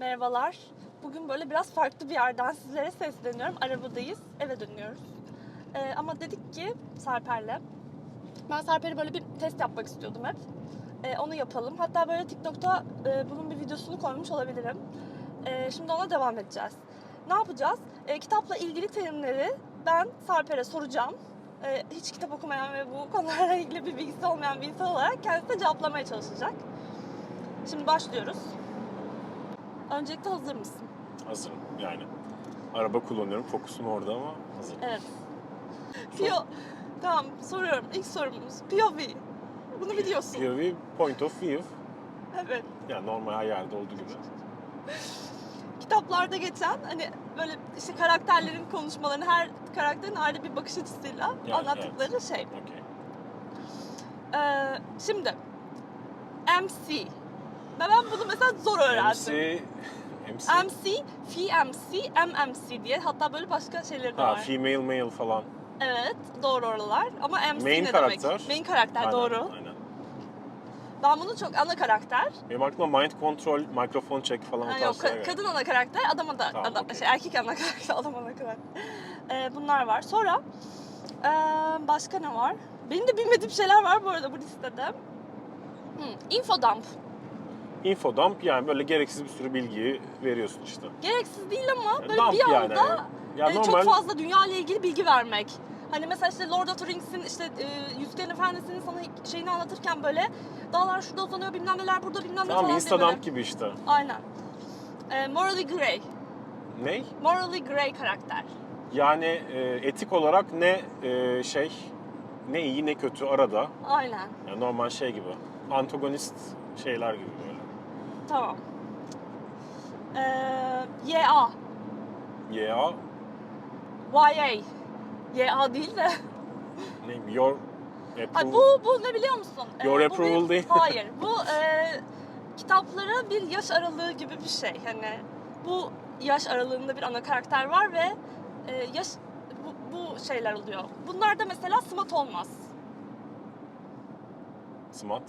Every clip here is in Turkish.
Merhabalar. Bugün böyle biraz farklı bir yerden sizlere sesleniyorum. Arabadayız, eve dönüyoruz. Ee, ama dedik ki Sarper'le, ben Sarper'e böyle bir test yapmak istiyordum hep. Ee, onu yapalım. Hatta böyle TikTok'ta e, bunun bir videosunu koymuş olabilirim. Ee, şimdi ona devam edeceğiz. Ne yapacağız? Ee, kitapla ilgili terimleri ben Sarper'e soracağım. Ee, hiç kitap okumayan ve bu konularla ilgili bir bilgisi olmayan bir insan olarak kendisi cevaplamaya çalışacak. Şimdi başlıyoruz. Öncelikle hazır mısın? Hazırım yani. Araba kullanıyorum. Fokusum orada ama hazırım. Evet. Pio... Tamam soruyorum. İlk sorumuz. POV. Bunu biliyorsun. POV, point of view. Evet. Yani normal her yerde olduğu gibi. Kitaplarda geçen hani böyle işte karakterlerin konuşmalarını her karakterin ayrı bir bakış açısıyla Yani, anlattıkları şey. Okey. Ee, şimdi MC. Ben bunu mesela zor öğrendim. MC, MC. MC, FMC, MMC diye hatta böyle başka şeyleri de Ha, var. female male falan. Evet, doğru oralar. Ama MC Main ne karakter. demek? Main karakter Aynen, doğru. Aynen. Ben bunu çok ana karakter. Benim aklıma mind control, mikrofon check falan o Ha, tarz yok, şeyler ka- kadın ana karakter, adam ada, Tamam, ada- okey. şey, erkek ana karakter, adam ana karakter. Ee, bunlar var. Sonra ee, başka ne var? Benim de bilmediğim şeyler var bu arada bu listede. Hmm, infodump. Infodump yani böyle gereksiz bir sürü bilgiyi veriyorsun işte. Gereksiz değil ama böyle Dump bir yani. anda Ya e, normal çok fazla dünya ile ilgili bilgi vermek. Hani mesela işte Lord of the Rings'in işte e, Yüzüklerin Efendisi'nin sana şeyini anlatırken böyle dağlar şurada uzanıyor bilmem neler burada bilmem ne Tamam falan diye Instadump böyle. gibi işte. Aynen. E, morally Grey. Ney? Morally Grey karakter. Yani e, etik olarak ne e, şey ne iyi ne kötü arada. Aynen. Yani normal şey gibi. Antagonist şeyler gibi. Tamam. Ee, YA. Yeah, YA. YA değil de. ne your Ay, approval. bu, bu ne biliyor musun? Ee, Your bu approval bir- değil. Hayır. Bu e, kitaplara bir yaş aralığı gibi bir şey. Hani bu yaş aralığında bir ana karakter var ve e, yaş bu, bu şeyler oluyor. Bunlarda mesela SMAT olmaz. Smart.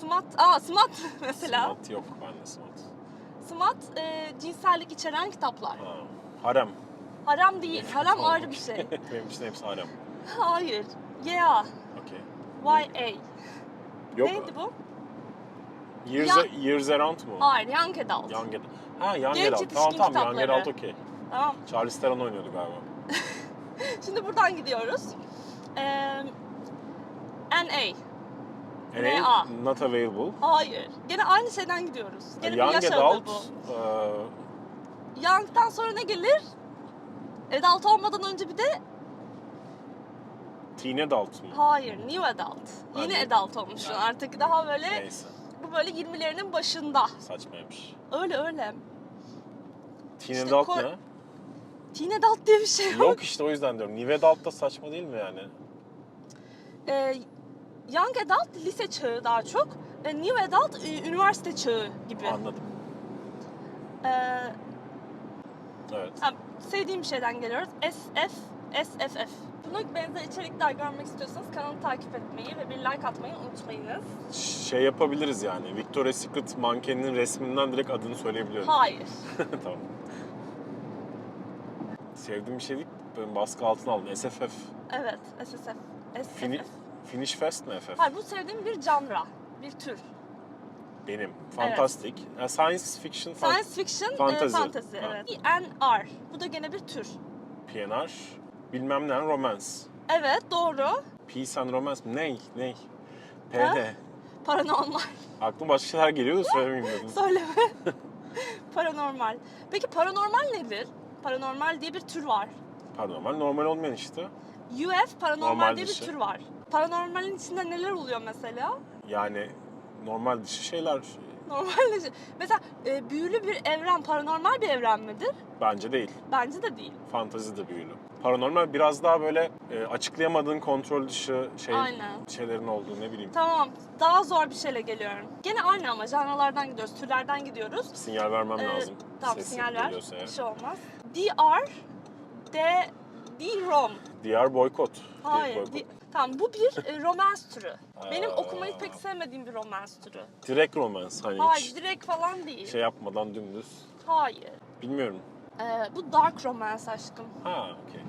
SMAT, aa SMAT mesela. Smart yok bende smart. SMAT e, cinsellik içeren kitaplar. Ha, harem. Haram değil. Tamam, ayrı bir şey. Benim için hepsi harem. Hayır. YA. Okey. YA. Yok. Neydi bu? Years, Ya- years Around mu? Hayır, Young Adult. Young Adult. Ha Young Genç Adult. Tamam tamam Young kitapları. Adult okey. Tamam. Charlize Theron oynuyordu galiba. Şimdi buradan gidiyoruz. Ee, NA. NA NA. not available. Hayır. Gene aynı şeyden gidiyoruz. Gene bir Young yaş Adult. bu. e, Young'dan sonra ne gelir? Adult olmadan önce bir de teen Adult mu? hayır, New Adult. Yeni Hadi. Adult olmuşsun. Artık daha böyle Neyse. bu böyle 20'lerinin başında. Saçmaymış. Öyle öyle. Teen İşte Adult ko- ne? Teen Adult diye bir şey yok. Yok işte o yüzden diyorum. New Adult da saçma değil mi yani? Ee, Young Adult lise çağı daha çok. E, New Adult e, üniversite çağı gibi. Anladım. Ee, Evet. Ha, sevdiğim bir şeyden geliyoruz. SF, SFF. Buna benzer içerikler görmek istiyorsanız kanalı takip etmeyi ve bir like atmayı unutmayınız. Şey yapabiliriz yani. Victoria's Secret mankeninin resminden direkt adını söyleyebiliyorum. Hayır. tamam. Sevdiğim bir şey değil. Ben baskı altına aldım. SFF. Evet, SSF. SFF. Fini- Finish Fest mi FF? Hayır, bu sevdiğim bir janra, bir tür. Benim. Fantastik. Yani science fiction. fan- Science fiction, e, Fantasy. fantasy. Ha. evet. PNR. Bu da gene bir tür. PNR. Bilmem ne romance. Evet, doğru. Peace and romance? Ney? Ney? PD. Paranormal. Aklıma başka şeyler geliyor da söylemeyeyim dedim. Söyleme. paranormal. Peki paranormal nedir? Paranormal diye bir tür var. Paranormal normal olmayan işte. UF paranormal Normal diye bir dışı. tür var. Paranormalin içinde neler oluyor mesela? Yani normal dışı şeyler Normal dışı. Mesela e, büyülü bir evren paranormal bir evren midir? bence değil. Bence de değil. Fantazi de büyülü. Paranormal biraz daha böyle e, açıklayamadığın kontrol dışı şey Aynen. şeylerin olduğu ne bileyim. Tamam. Daha zor bir şeyle geliyorum. Gene aynı ama janralardan gidiyoruz, türlerden gidiyoruz. Sinyal vermem Ee, lazım. Tamam Sesi sinyal ver. Bir şey olmaz. DR, D, değil rom. Diğer boykot. Hayır. boykot. di- tamam bu bir e, romans türü. Benim Aa. okumayı pek sevmediğim bir romans türü. Direkt romans hani Hayır hiç direkt falan değil. şey yapmadan dümdüz. Hayır. Bilmiyorum. Ee, bu dark romance aşkım. Ha okey.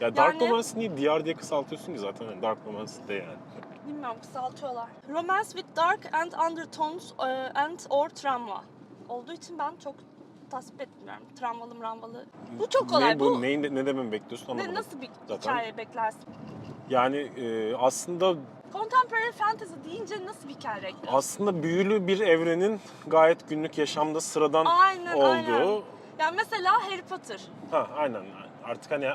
Ya dark Yani- romance niye diyar diye kısaltıyorsun ki zaten hani dark romance de yani. Bilmiyorum kısaltıyorlar. Romance with dark and undertones e, and or travma. Olduğu için ben çok tasvip etmiyorum. Travmalı mravmalı. Bu çok kolay. Ne, bu neyin, ne dememi bekliyorsun ne, anlamadım. nasıl bir Zaten- hikaye beklersin? Yani e, aslında Contemporary fantasy deyince nasıl bir hikaye bekliyorsun? aslında büyülü bir evrenin gayet günlük yaşamda sıradan Aynen, olduğu. aynen. Yani mesela Harry Potter. Ha aynen. Artık hani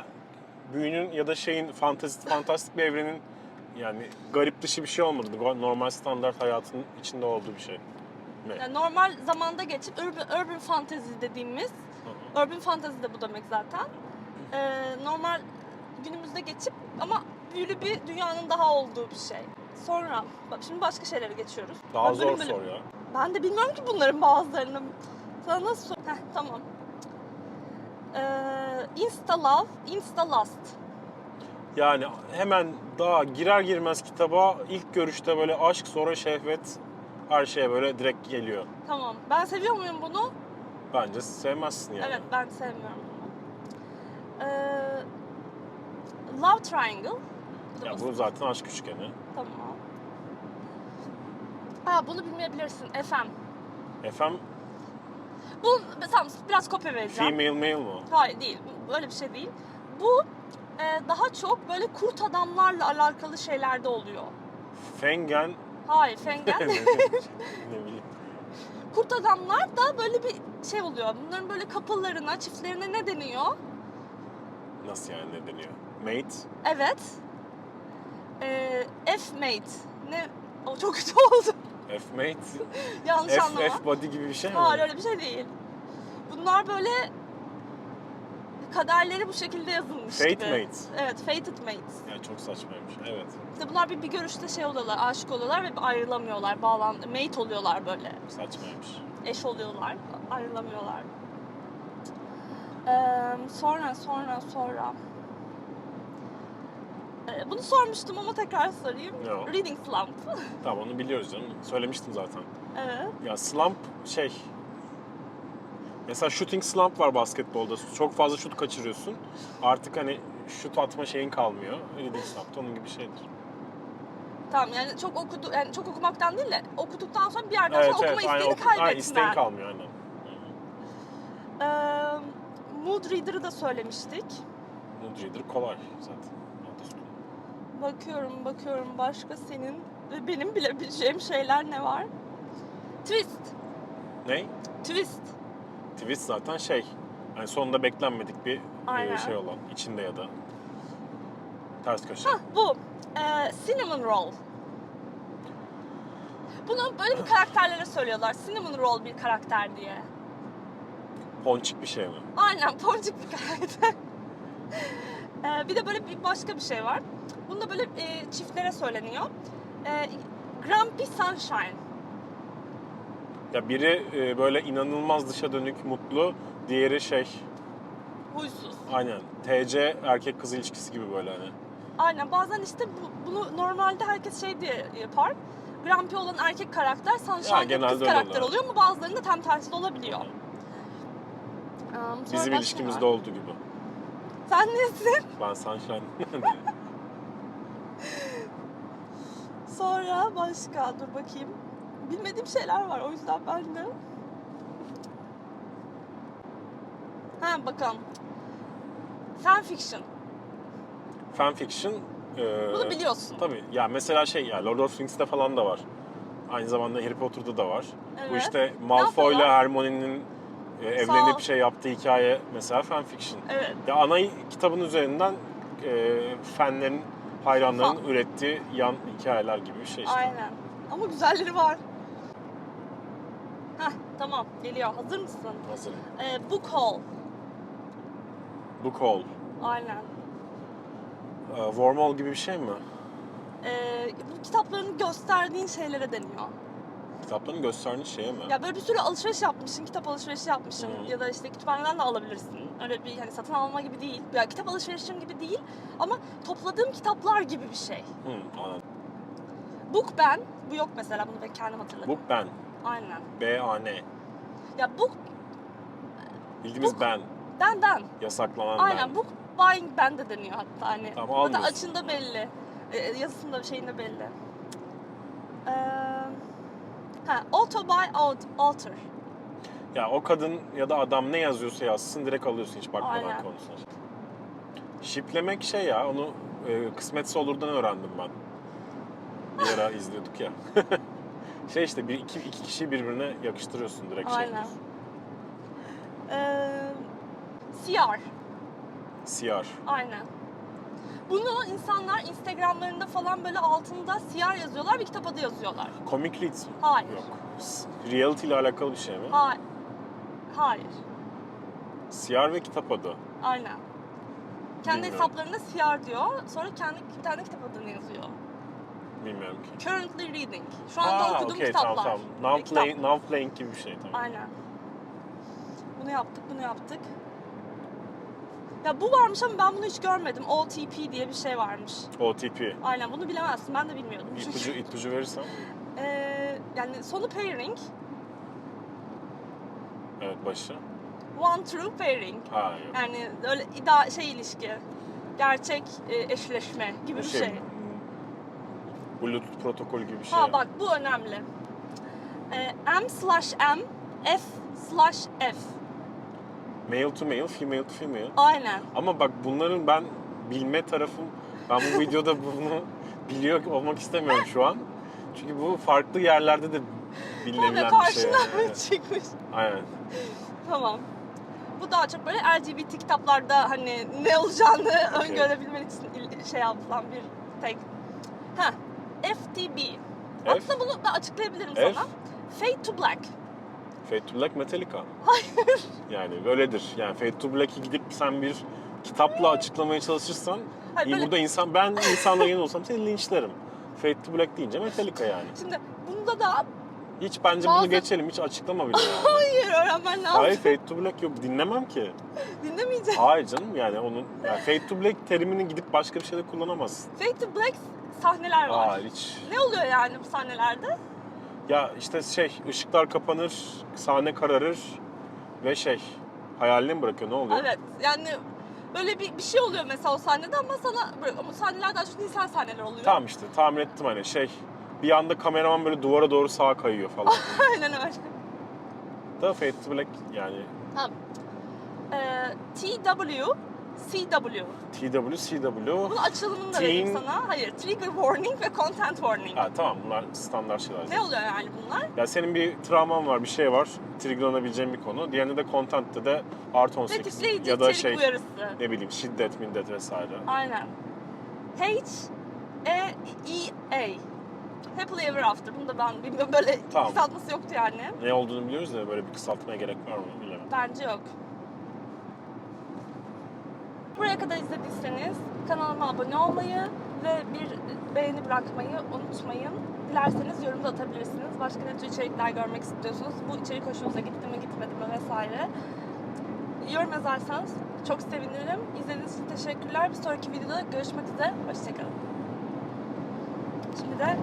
büyünün ya da şeyin fantastik fantastik bir evrenin yani garip dışı bir şey olmadı. Normal standart hayatın içinde olduğu bir şey. Yani normal zamanda geçip urban, urban fantasy dediğimiz, urban fantasy de bu demek zaten. Ee, normal günümüzde geçip ama büyülü bir dünyanın daha olduğu bir şey. Sonra, bak şimdi başka şeylere geçiyoruz. Daha Bak zor bölüm bölüm. sor ya. Ben de bilmiyorum ki bunların bazılarını. Sana nasıl sor? Heh, tamam. Ee, Insta Love, Insta Lust. Yani hemen daha girer girmez kitaba ilk görüşte böyle aşk sonra şehvet her şeye böyle direkt geliyor. Tamam. Ben seviyor muyum bunu? Bence sevmezsin yani. Evet, ben sevmiyorum bunu. Ee, Love Triangle. Ya bu zaten aşk üçgeni. Tamam. Ha bunu bilmeyebilirsin. FM. Efendim Bu tamam biraz kopya vereceğim. female male mı? Hayır değil. Bu- Böyle bir şey değil. Bu e, daha çok böyle kurt adamlarla alakalı şeylerde oluyor. Fengen Hayır, Fengen. ne bileyim. kurt adamlar da böyle bir şey oluyor. Bunların böyle kapılarına, çiftlerine ne deniyor? Nasıl yani ne deniyor? Mate. Evet. E, F-mate. Ne? O çok kötü oldu. F-mate. Yanlış F, anlama. F body gibi bir şey mi? Hayır öyle bir şey değil. Bunlar böyle kaderleri bu şekilde yazılmış Fate gibi. mates. Evet, fated mates. Ya çok saçmaymış. Evet. İşte bunlar bir, bir görüşte şey oluyorlar, aşık oluyorlar ve ayrılamıyorlar, bağlan, mate oluyorlar böyle. Saçmaymış. Eş oluyorlar, ayrılamıyorlar. Ee, sonra, sonra, sonra. Bunu sormuştum ama tekrar sorayım. Ne o? Reading slump. Tamam onu biliyoruz canım. Söylemiştim zaten. evet. Ya slump şey... Mesela shooting slump var basketbolda. Çok fazla şut kaçırıyorsun. Artık hani şut atma şeyin kalmıyor. Reading slump da onun gibi şeydir. Tamam yani çok okudu yani çok okumaktan değil de okuduktan sonra bir yerden sonra okuma aynen, isteğini oku- aynen, isteğin kalmıyor aynen. Ee, Mood Reader'ı da söylemiştik. Mood reader kolay zaten. Bakıyorum bakıyorum başka senin ve benim bilebileceğim şeyler ne var? Twist. Ne? Twist. Twist zaten şey. Yani sonunda beklenmedik bir e, Aynen. şey olan. içinde ya da ters köşe. Hah bu. Ee, cinnamon Roll. Bunu böyle bir karakterlere söylüyorlar. Cinnamon Roll bir karakter diye. Ponçik bir şey mi? Aynen ponçik bir karakter. Ee, bir de böyle bir başka bir şey var. Bunda böyle e, çiftlere söyleniyor. Ee, Grumpy Sunshine. Ya biri e, böyle inanılmaz dışa dönük, mutlu. Diğeri şey, Huysuz. aynen TC erkek kız ilişkisi gibi böyle hani. Aynen bazen işte bu, bunu normalde herkes şey diye yapar. Grumpy olan erkek karakter, Sunshine genelde kız karakter oluyor. ama bazılarında tam tersi de olabiliyor. Um, Bizim ilişkimizde var? olduğu gibi. Sen nesin? Ben sunshine. Sonra başka dur bakayım. Bilmediğim şeyler var o yüzden ben de. Ha bakalım. Fanfiction. Fanfiction. E, Bunu biliyorsun. Tabii. Ya mesela şey ya Lord of the Rings'te falan da var. Aynı zamanda Harry Potter'da da var. Bu Evet. işte Malfoy ile yapıyorlar? Hermione'nin e, evlenip şey yaptığı hikaye mesela fanfiction. Evet. Ya ana kitabın üzerinden e, fanlerin, hayranların Fan. ürettiği yan hikayeler gibi bir şey işte. Aynen. Ama güzelleri var. Heh tamam geliyor. Hazır mısın? Hazırım. Ee, book haul. Book haul. Aynen. E, Wormhole gibi bir şey mi? Ee, bu kitaplarını gösterdiğin şeylere deniyor. Kitaplarını gösterdiğin şeye mi? Ya böyle bir sürü alışveriş yapmışsın, kitap alışverişi yapmışsın Hı. ya da işte kütüphaneden de alabilirsin. Öyle bir hani satın alma gibi değil. Ya kitap alışverişim gibi değil ama topladığım kitaplar gibi bir şey. Hı, anladım. Book ben, bu yok mesela bunu ben kendim hatırladım. Bu ben. Aynen. B-A-N. Ya book Bildiğimiz Bu- ben. benden. Yasaklanan Aynen ben. book buying ben de deniyor hatta hani. Tamam, almıyorsun. açında belli. E, yazısında şeyinde belli. Ee, ha, auto out, alter. Ya o kadın ya da adam ne yazıyorsa yazsın direkt alıyorsun hiç bakmadan Aynen. konusuna. Şiplemek şey ya onu e, kısmetse olurdan öğrendim ben. Bir ara izliyorduk ya. şey işte bir iki, iki kişiyi birbirine yakıştırıyorsun direkt şey. Aynen. Ee, CR. Siyar. Aynen. Bunu insanlar Instagramlarında falan böyle altında CR yazıyorlar bir kitap adı yazıyorlar. Comic Reads mi? Hayır. Yok. Reality ile alakalı bir şey mi? Hayır. Hayır. Siyar ve kitap adı. Aynen. Kendi Bilmiyorum. hesaplarında CR diyor. Sonra kendi bir tane kitap adını yazıyor. Bilmiyorum ki. Currently reading. Şu anda Aa, okuduğum okey, kitaplar. Tamam, tamam. Now, kitap. play, now playing gibi bir şey tamam. Aynen. Bunu yaptık, bunu yaptık. Ya bu varmış ama ben bunu hiç görmedim. OTP diye bir şey varmış. OTP. Aynen bunu bilemezsin. Ben de bilmiyordum. İpucu, ipucu verirsem. Ee, yani sonu pairing, Evet başı. one true pairing. Ha yok. Yani öyle ida şey ilişki, gerçek e, eşleşme gibi bir şey. hmm, Bluetooth protokolü gibi bir şey. Ha bak bu önemli. Ee, M slash M, F slash F. Male to male, female to female. Aynen. Ama bak bunların ben bilme tarafım, ben bu videoda bunu biliyor olmak istemiyorum şu an. Çünkü bu farklı yerlerde de bilinebilen bir şey. karşına yani. mı çıkmış? Aynen. Tamam. Bu daha çok böyle LGBT kitaplarda hani ne olacağını Okey. öngörebilmen için şey yapılan bir tek. Ha, FTB. F? Aslında bunu da açıklayabilirim F? sana. Fade to Black. Fade to Black Metallica. Hayır. Yani böyledir. Yani Fade to Black'i gidip sen bir kitapla açıklamaya çalışırsan Hayır, iyi böyle- burada insan ben insanla yeni olsam seni linçlerim. Fade to Black deyince Metallica yani. Şimdi bunda da Hiç bence Bazı- bunu geçelim. Hiç açıklama bile yani. hayır öğrenmen lazım. Hayır Fade to Black yok. Dinlemem ki. Dinlemeyeceğim. Hayır canım yani onun yani Fade to Black terimini gidip başka bir şeyde kullanamazsın. Fade to Black sahneler var. Hayır hiç. Ne oluyor yani bu sahnelerde? Ya işte şey ışıklar kapanır, sahne kararır ve şey hayalini mi bırakıyor ne oluyor? Evet yani böyle bir, bir şey oluyor mesela o sahnede ama sana böyle, ama sahneler daha çok insan sahneler oluyor. Tamam işte tahmin ettim hani şey bir anda kameraman böyle duvara doğru sağa kayıyor falan. Aynen öyle. da Fade to Black yani Tamam. Ee, TW, CW. TW, CW. Bunun açılımını da Teen- vereyim sana. Hayır, Trigger Warning ve Content Warning. Ha tamam bunlar standart şeyler. Ne oluyor yani bunlar? Ya senin bir travman var, bir şey var. Triggerlanabileceğin bir konu. Diğerinde de content'te de artı 18 Tetikleyici ya da içerik şey uyarısı. ne bileyim şiddet, mindet vesaire. Aynen. H, E, E, A. Happily Ever After. Bunu da ben bilmiyorum. Böyle Tamam. kısaltması yoktu yani. Ne olduğunu biliyoruz da böyle bir kısaltmaya gerek var mı bilemem. Bence yok. Buraya kadar izlediyseniz kanalıma abone olmayı ve bir beğeni bırakmayı unutmayın. Dilerseniz yorum da atabilirsiniz. Başka ne tür içerikler görmek istiyorsunuz? Bu içerik hoşunuza gitti mi gitmedi mi vesaire. Yorum yazarsanız çok sevinirim. İzlediğiniz için teşekkürler. Bir sonraki videoda görüşmek üzere. Hoşçakalın. Şimdi de